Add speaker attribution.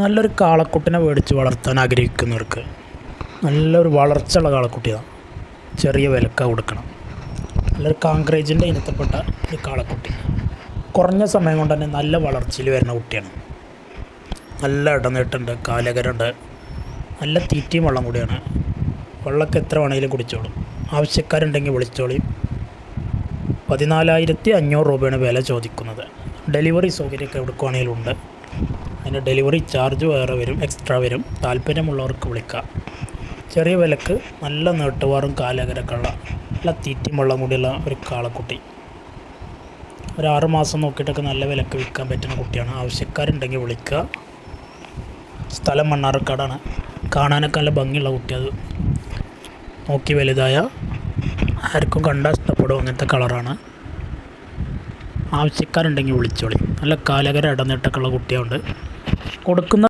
Speaker 1: നല്ലൊരു കാളക്കുട്ടിനെ മേടിച്ച് വളർത്താൻ ആഗ്രഹിക്കുന്നവർക്ക് നല്ലൊരു വളർച്ചയുള്ള കാളക്കുട്ടിയാണ് ചെറിയ വിലക്ക കൊടുക്കണം. നല്ലൊരു കാങ്ക്രേജിന്റെ ഇനത്തിൽപ്പെട്ട ഒരു കാളക്കുട്ടി. കുറഞ്ഞ സമയം കൊണ്ട് തന്നെ നല്ല വളർച്ചയിൽ വരുന്ന കുട്ടിയാണ്. നല്ല ഇടനീട്ടുണ്ട് കാലകരുണ്ട് നല്ല തീറ്റയും വെള്ളം കൂടിയാണ്. വെള്ളമൊക്കെ എത്ര വേണമെങ്കിലും കുടിച്ചോളും. ആവശ്യക്കാരുണ്ടെങ്കിൽ വിളിച്ചോളിയും പതിനാലായിരത്തി അഞ്ഞൂറ് രൂപയാണ് വില ചോദിക്കുന്നത്. ഡെലിവറി സൗകര്യമൊക്കെ എവിടെക്കുവാണെങ്കിലും ഉണ്ട്. അതിന്റെ ഡെലിവറി ചാർജ് വേറെ വരും എക്സ്ട്രാ വരും. താല്പര്യമുള്ളവർക്ക് വിളിക്കാം. ചെറിയ വിലക്ക് നല്ല നീട്ടുവാറും കാലകരക്കുള്ള നല്ല തീറ്റയും വെള്ളം കൂടിയുള്ള ഒരു കാളക്കുട്ടി. ഒരു ആറ് മാസം നോക്കിയിട്ടൊക്കെ നല്ല വിലക്ക് വിൽക്കാൻ പറ്റുന്ന കുട്ടിയാണ്. ആവശ്യക്കാരുണ്ടെങ്കിൽ വിളിക്കുക. സ്ഥലം മണ്ണാർക്കാടാണ്. കാണാനൊക്കെ നല്ല ഭംഗിയുള്ള കുട്ടി അത്. നോക്കി വലുതായ ആർക്കും കണ്ടാൽ ഇഷ്ടപ്പെടും അങ്ങനത്തെ കളറാണ്. ആവശ്യക്കാരുണ്ടെങ്കിൽ വിളിച്ചോളി. നല്ല കാലകര ഇടനീട്ടൊക്കെ ഉള്ള കുട്ടിയുണ്ട് കൊടുക്കുന്ന